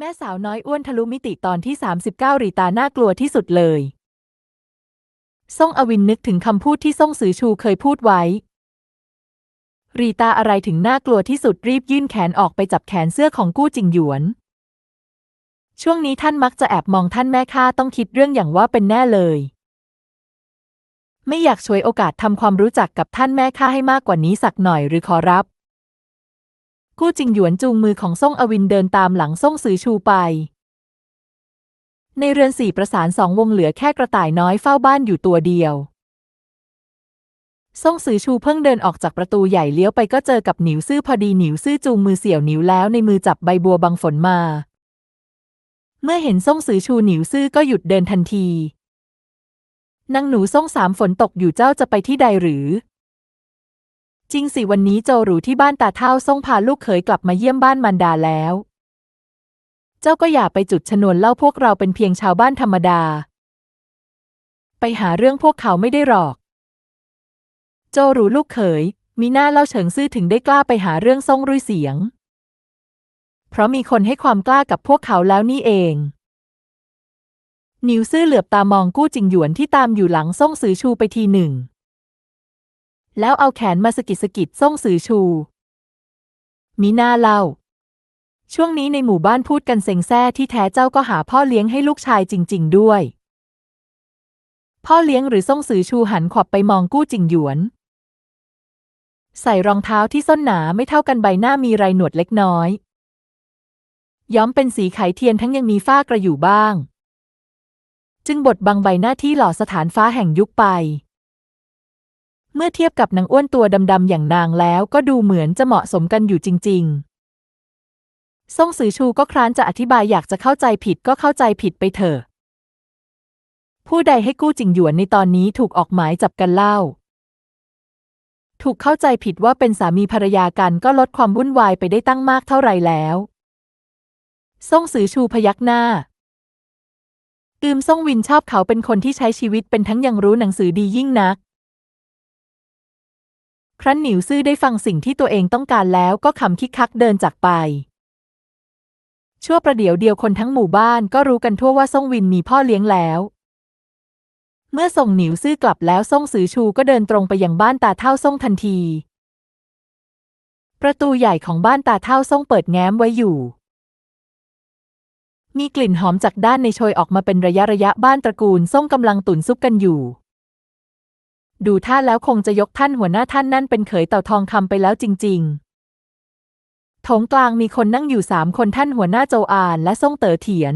แม่สาวน้อยอ้วนทะลุมิติตอนที่ 39 รีตาน่ากลัวที่สุดเลยซ่งอวินนึกถึงคำพูดที่ซ่งซือชูเคยพูดไว้ รีตาอะไรถึงน่ากลัวที่สุดรีบยื่นแขนออกไปจับแขนเสื้อของกู้จิงหยวน ช่วงนี้ท่านมักจะแอบมองท่านแม่ข้าต้องคิดเรื่องอย่างว่าเป็นแน่เลย ไม่อยากช่วยโอกาสทำความรู้จักกับท่านแม่ข้าให้มากกว่านี้สักหน่อยหรือขอรับ กู้จิงหยวนจูงมือของซ่งอวินเดินตามหลังซ่งซือชูไป ในเรือนสี่ประสานสองวงเหลือแค่กระต่ายน้อยเฝ้าบ้านอยู่ตัวเดียวซ่งซือชูเพิ่งเดินออกจากประตูใหญ่เลี้ยวไปก็เจอกับหนิวซื่อพอดีหนิวซื่อจูงมือเสี่ยวหนิวแล้วในมือจับใบบัวบังฝนมา เมื่อเห็นซ่งซือชูหนิวซื่อก็หยุดเดินทันทีนางหนูซ่งสามฝนตกอยู่เจ้าจะไปที่ใดหรือ จริงสิวันนี้โจหรูที่บ้านตาเท่าส่งพาลูกเขยกลับมาเยี่ยมบ้านมันดาแล้ว เจ้าก็อย่าไปจุดชนวนเล่าพวกเราเป็นเพียงชาวบ้านธรรมดา ไปหาเรื่องพวกเขาไม่ได้หรอก โจหรูลูกเขย มีหน้าเล่าเฉิงซื่อถึงได้กล้าไปหาเรื่องซ่งรุยเสียง เพราะมีคนให้ความกล้ากับพวกเขาแล้วนี่เองหนิวซื่อเหลือบตามองกู้จิงหยวนที่ตามอยู่หลังซ่งซือชูไปทีหนึ่ง แล้วเอาแขนมาสกิดสกิดซ่งซือชู มีหน้าเล่า ช่วงนี้ในหมู่บ้านพูดกันเซ็งแซ่ที่แท้เจ้าก็หาพ่อเลี้ยงให้ลูกชายจริง ๆ ด้วย พ่อเลี้ยงหรือซ่งซือชูหันขวับไปมองกู้จิงหยวน ใส่รองเท้าที่ส้นหนาไม่เท่ากันใบหน้ามีไรหนวดเล็กน้อย ย้อมเป็นสีไขเทียนทั้งยังมีฝ้ากระอยู่บ้าง จึงบดบังใบหน้าที่หล่อสถานฟ้าแห่งยุคไป เมื่อเทียบกับนางอ้วนตัวดำๆอย่างนางแล้วก็ดูเหมือนจะเหมาะสมกันอยู่จริง ๆ ซ่งซือชูก็คร้านจะอธิบายอยากจะเข้าใจผิดก็เข้าใจผิดไปเถอะ ผู้ใดให้กู้จิงหยวนในตอนนี้ถูกออกหมายจับกันเล่า ถูกเข้าใจผิดว่าเป็นสามีภรรยากันก็ลดความวุ่นวายไปได้ตั้งมากเท่าไรแล้วซ่งซือชูพยักหน้าอืมซ่งวินชอบเขาเป็นคนที่ใช้ชีวิตเป็นทั้งยังรู้หนังสือดียิ่งนัก ครั้นหนิวซื่อได้ฟังสิ่งที่ตัวเองต้องการแล้วก็ขำคิกคักเดินจากไป ชั่วประเดี๋ยวเดียวคนทั้งหมู่บ้านก็รู้กันทั่วว่าซ่งวินมีพ่อเลี้ยงแล้ว เมื่อส่งหนิวซื่อกลับแล้วซ่งซือชูก็เดินตรงไปยังบ้านตาเท่าซ่งทันที ประตูใหญ่ของบ้านตาเท่าซ่งเปิดแง้มไว้อยู่ มีกลิ่นหอมจากด้านในโชยออกมาเป็นระยะระยะบ้านตระกูลซ่งกำลังตุนซุปกันอยู่ ดูท่าแล้วคงจะยกท่านหัวหน้าท่านนั่นเป็นเขยเต่าทองคำไปแล้วจริง ๆ โถงกลางมีคนนั่งอยู่สามคนท่านหัวหน้าโจอานและซ่งเต๋อเถียน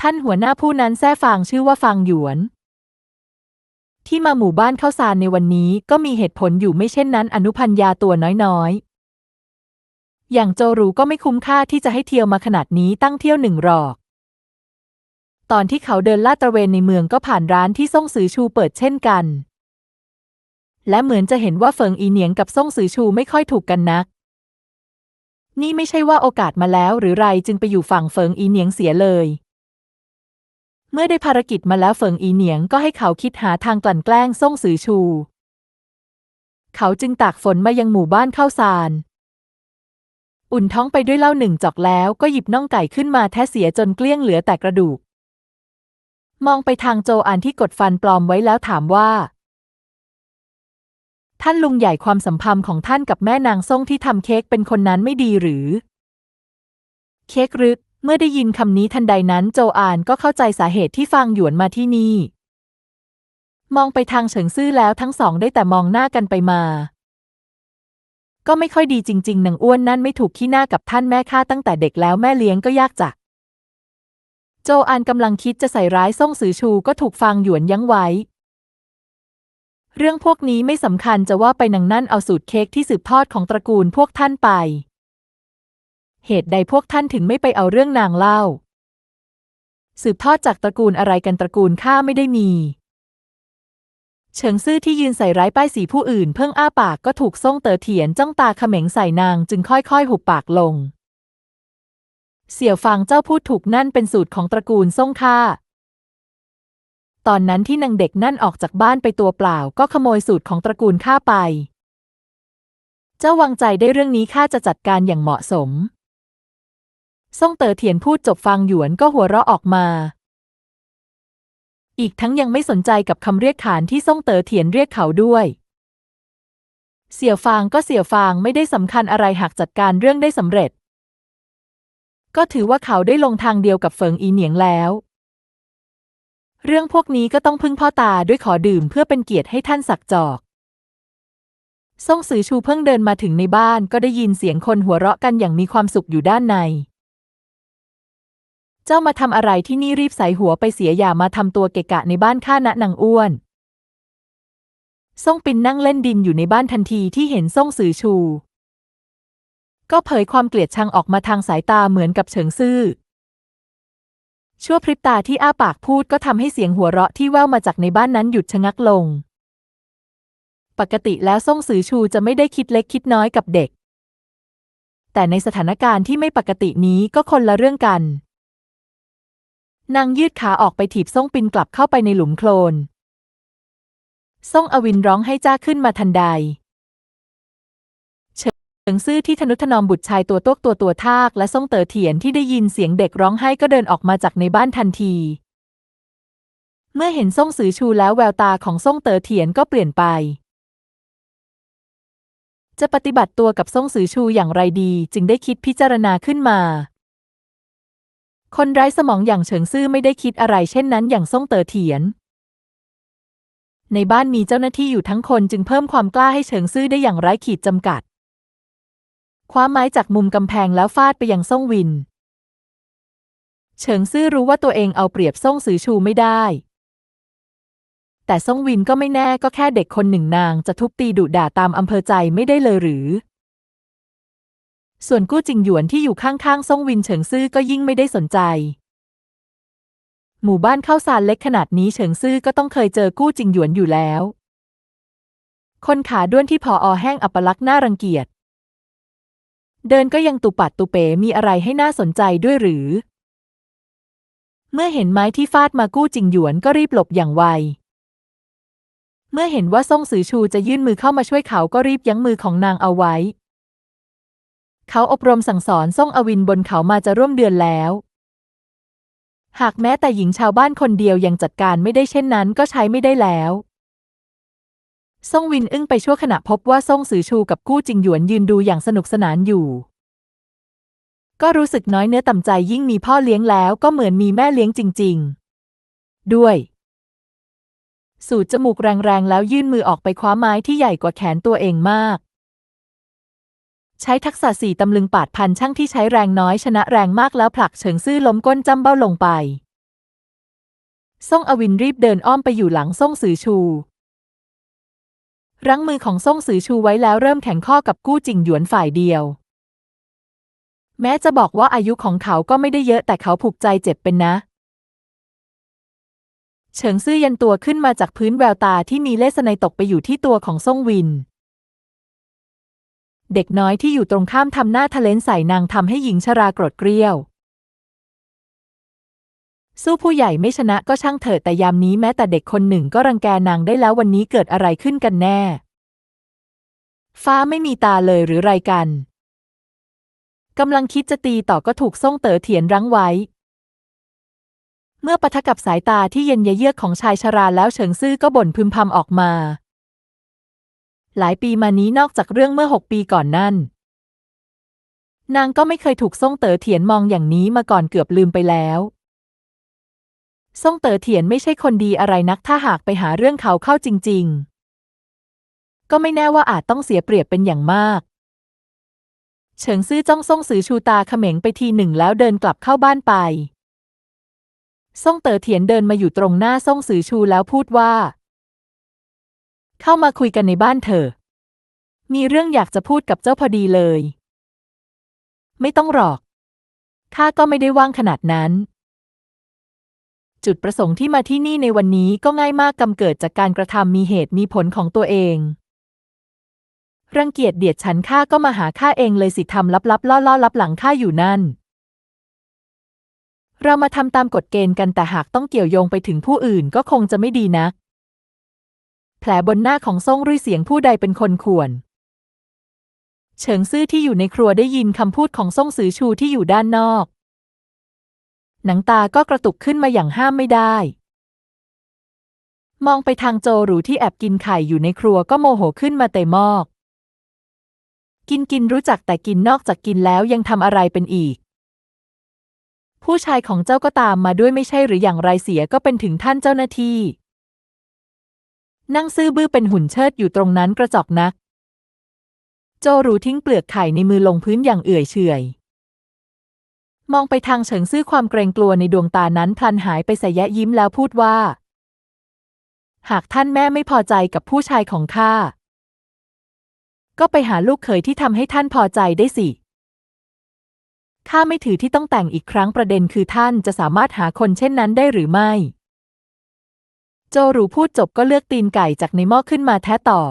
ท่านหัวหน้าผู้นั้นแท้ฟางชื่อว่าฟางหยวน ที่มาหมู่บ้านเข้าซานในวันนี้ก็มีเหตุผลอยู่ไม่เช่นนั้น อนุพันยาตัวน้อยๆ อย่างโจรูก็ไม่คุ้มค่าที่จะให้เที่ยวมาขนาดนี้ตั้งเที่ยวหนึ่งหรอก ตอนที่เขาเดินลาดตระเวนในเมืองก็ผ่านร้านที่ซ่งซือชูเปิดเช่นกัน และเหมือนจะเห็นว่าเฟิงอีเหนียงกับซ่งซือชูไม่ค่อยถูกกันนัก นี่ไม่ใช่ว่าโอกาสมาแล้วหรือไรจึงไปอยู่ฝั่งเฟิงอีเหนียงเสียเลย เมื่อได้ภารกิจมาแล้วเฟิงอีเหนียงก็ให้เขาคิดหาทางกลั่นแกล้งซ่งซือชู เขาจึงตากฝนมายังหมู่บ้านเข้าซานอุ่นท้องไปด้วยเหล้าหนึ่งจอกแล้วก็หยิบน่องไก่ขึ้นมาแทะเสียจนเกลี้ยงเหลือแต่กระดูก มองไปทางโจอานที่กดฟันปลอมไว้แล้วถามว่า ท่านลุงใหญ่ความสัมพันธ์ของท่านกับแม่นางซ่งที่ทำเค้กเป็นคนนั้นไม่ดีหรือ เค้กรึก เมื่อได้ยินคำนี้ทันใดนั้นโจอานก็เข้าใจสาเหตุที่ฟางหยวนมาที่นี่ มองไปทางเฉิงซื่อแล้วทั้งสองได้แต่มองหน้ากันไปมา ก็ไม่ค่อยดีจริง ๆนางอ้วนนั่นไม่ถูกขี้หน้ากับท่านแม่ข้าตั้งแต่เด็กแล้วแม่เลี้ยงก็ยากจัก โจอานกำลังคิดจะใส่ร้ายซ่งซือชูก็ถูกฟางหยวนยั้งไว้ เรื่องพวกนี้ไม่สำคัญจะว่าไปนางนั่นเอาสูตรเค้กที่สืบทอดของตระกูลพวกท่านไป เหตุใดพวกท่านถึงไม่ไปเอาเรื่องนางเล่า สืบทอดจากตระกูลอะไรกันตระกูลข้าไม่ได้มี เฉิงซื่อที่ยืนใส่ร้ายป้ายสีผู้อื่นเพิ่งอ้าปากก็ถูกซ่งเต๋อเถียนจ้องตาเขม็งใส่นางจึงค่อยๆ หุบปากลง เสี่ยวฟางเจ้าพูดถูกนั่นเป็นสูตรของตระกูลซ่งข้าตอนนั้นที่นางเด็กนั่นออกจากบ้านไปตัวเปล่า ก็ขโมยสูตรของตระกูลข้าไป เจ้าวางใจได้เรื่องนี้ข้าจะจัดการอย่างเหมาะสม ซ่งเต๋อเถียนพูดจบฟางหยวนก็หัวเราะออกมา อีกทั้งยังไม่สนใจกับคำเรียกขานที่ซ่งเต๋อเถียนเรียกเขาด้วย เสี่ยวฟางก็เสี่ยวฟางไม่ได้สำคัญอะไรหากจัดการเรื่องได้สำเร็จ ก็ถือว่าเขาได้ลงทางเดียวกับเฟิงอีเหนียงแล้ว เรื่องพวกนี้ก็ต้องพึ่งพ่อตาด้วยขอดื่มเพื่อเป็นเกียรติให้ท่านสักจอกซ่งซือชูเพิ่งเดินมาถึงในบ้านก็ได้ยินเสียงคนหัวเราะกันอย่างมีความสุขอยู่ด้านใน เจ้ามาทำอะไรที่นี่รีบใส่หัวไปเสียอย่ามาทำตัวเกะกะในบ้านข้านะนางอ้วนซ่งปินนั่งเล่นดินอยู่ในบ้านทันทีที่เห็นซ่งซือชู ก็เผยความเกลียดชังออกมาทางสายตาเหมือนกับเฉิงซื่อ ชั่วพริบตาที่อ้าปากพูดก็ทำให้เสียงหัวเราะที่แว่วมาจากในบ้านนั้นหยุดชะงักลง ปกติแล้วซ่งซือชูจะไม่ได้คิดเล็กคิดน้อยกับเด็ก แต่ในสถานการณ์ที่ไม่ปกตินี้ก็คนละเรื่องกัน นางยืดขาออกไปถีบซ่งปินกลับเข้าไปในหลุมโคลน ซ่งอวินร้องให้จ้าขึ้นมาทันใด เฉิงซื่อที่ทนุถนอมบุตรชายตัวโตกตัวตัวทากและซ่งเต๋อเถียนที่ได้ยินเสียงเด็กร้องไห้ก็เดินออกมาจากในบ้านทันที เมื่อเห็นซ่งซือชูแล้วแววตาของซ่งเต๋อเถียนก็เปลี่ยนไป จะปฏิบัติตัวกับซ่งซือชูอย่างไรดีจึงได้คิดพิจารณาขึ้นมา คนไร้สมองอย่างเฉิงซื่อไม่ได้คิดอะไรเช่นนั้นอย่างซ่งเต๋อเถียนในบ้านมีเจ้าหน้าที่อยู่ทั้งคนจึงเพิ่มความกล้าให้เฉิงซื่อได้อย่างไร้ขีดจำกัด คว้าไม้จากมุมกำแพงแล้วฟาดไปยังซ่งวิน เฉิงซื่อรู้ว่าตัวเองเอาเปรียบซ่งซือชูไม่ได้ แต่ซ่งวินก็ไม่แน่ก็แค่เด็กคนหนึ่งนางจะทุบตีดุด่าตามอำเภอใจไม่ได้เลยหรือ ส่วนกู้จิงหยวนที่อยู่ข้างๆซ่งวินเฉิงซื่อก็ยิ่งไม่ได้สนใจ หมู่บ้านข้าวสารเล็กขนาดนี้เฉิงซื่อก็ต้องเคยเจอกู้จิงหยวนอยู่แล้ว คนขาด้วนที่พออแห้งอัปลักษณ์น่ารังเกียจ เดินก็ยังตุปัดตุเป๋มีอะไรให้น่าสนใจด้วยหรือ เมื่อเห็นไม้ที่ฟาดมากู้จิงหยวนก็รีบหลบอย่างไว เมื่อเห็นว่าซ่งซือชูจะยื่นมือเข้ามาช่วยเขาก็รีบยั้งมือของนางเอาไว้ เขาอบรมสั่งสอนซ่งอวินบนเขามาจะร่วมเดือนแล้ว หากแม้แต่หญิงชาวบ้านคนเดียวยังจัดการไม่ได้เช่นนั้นก็ใช้ไม่ได้แล้ว ซ่งวินอึ้งไปชั่วขณะพบว่าซ่งซือชูกับกู้จิงหยวนยืนดูอย่างสนุกสนานอยู่ ก็รู้สึกน้อยเนื้อต่ำใจยิ่งมีพ่อเลี้ยงแล้วก็เหมือนมีแม่เลี้ยงจริง ๆ ด้วย สูดจมูกแรงๆ แล้วยื่นมือออกไปคว้าไม้ที่ใหญ่กว่าแขนตัวเองมาก ใช้ทักษะสี่ตำลึงปาดพันช่างที่ใช้แรงน้อยชนะแรงมากแล้วผลักเฉิงซื่อล้มก้นจำเบ้าลงไป ซ่งอวินรีบเดินอ้อมไปอยู่หลังซ่งซือชู รั้งมือของซ่งซือชูไว้แล้วเริ่มแข่งข้อกับกู้จิงหยวนฝ่ายเดียว แม้จะบอกว่าอายุของเขาก็ไม่ได้เยอะแต่เขาผูกใจเจ็บเป็นนะเฉิงซื่อยันตัวขึ้นมาจากพื้นแววตาที่มีเลสไนตกไปอยู่ที่ตัวของซ่งวิน เด็กน้อยที่อยู่ตรงข้ามทำหน้าทะเลนใส่นางทำให้หญิงชรากรธเกรี้ยว สู้ผู้ใหญ่ไม่ชนะก็ช่างเถิดแต่ยามนี้แม้แต่เด็กคนหนึ่งก็รังแกนางได้แล้ววันนี้เกิดอะไรขึ้นกันแน่ ฟ้าไม่มีตาเลยหรือไรกันกำลังคิดจะตีต่อก็ถูกซ่งเต๋อเถียนรั้งไว้ เมื่อปะทะกับสายตาที่เย็นเยือกของชายชราแล้วเฉิงซื่อก็บ่นพึมพำออกมา หลายปีมานี้นอกจากเรื่องเมื่อหกปีก่อนนั่น นางก็ไม่เคยถูกซ่งเต๋อเถียนมองอย่างนี้มาก่อนเกือบลืมไปแล้ว ซ่งเต๋อเถียนไม่ใช่คนดีอะไรนักถ้าหากไปหาเรื่องเขาเข้าจริง ๆ ก็ไม่แน่ว่าอาจต้องเสียเปรียบเป็นอย่างมาก เฉิงซื่อจ้องซ่งซือชูตาเขม็งไปทีหนึ่งแล้วเดินกลับเข้าบ้านไปซ่งเต๋อเถียนเดินมาอยู่ตรงหน้าซ่งซือชูแล้วพูดว่า เข้ามาคุยกันในบ้านเถอะ มีเรื่องอยากจะพูดกับเจ้าพอดีเลย ไม่ต้องหรอกข้าก็ไม่ได้ว่างขนาดนั้น จุดประสงค์ที่มาที่นี่ในวันนี้ก็ง่ายมากกำเกิดจากการกระทำมีเหตุมีผลของตัวเอง รังเกียจเดียดฉันข้าก็มาหาข้าเองเลยสิทำลับๆล่อๆลับหลังข้าอยู่นั่น เรามาทำตามกฎเกณฑ์กันแต่หากต้องเกี่ยวโยงไปถึงผู้อื่นก็คงจะไม่ดีนัก แผลบนหน้าของซ่งรุ่ยเสียงผู้ใดเป็นคนข่วนเฉิงซื่อที่อยู่ในครัวได้ยินคำพูดของซ่งซือชูที่อยู่ด้านนอก หนังตาก็กระตุกขึ้นมาอย่างห้ามไม่ได้ มองไปทางโจหรูที่แอบกินไข่อยู่ในครัวก็โมโหขึ้นมาเตะมอก กินกินรู้จักแต่กินนอกจากกินแล้วยังทำอะไรเป็นอีก ผู้ชายของเจ้าก็ตามมาด้วยไม่ใช่หรืออย่างไรเสียก็เป็นถึงท่านเจ้าหน้าที่ นั่งซื่อบื้อเป็นหุ่นเชิดอยู่ตรงนั้นกระจอกนัก โจหรูทิ้งเปลือกไข่ในมือลงพื้นอย่างเอื่อยเฉย มองไปทางเฉิงซื่อความเกรงกลัวในดวงตานั้นพลันหายไปสยะยิ้มแล้วพูดว่า หากท่านแม่ไม่พอใจกับผู้ชายของข้า ก็ไปหาลูกเขยที่ทำให้ท่านพอใจได้สิข้าไม่ถือที่ต้องแต่งอีกครั้งประเด็นคือท่านจะสามารถหาคนเช่นนั้นได้หรือไม่ โจหรูพูดจบก็เลือกตีนไก่จากในหม้อขึ้นมาแท้ต่อ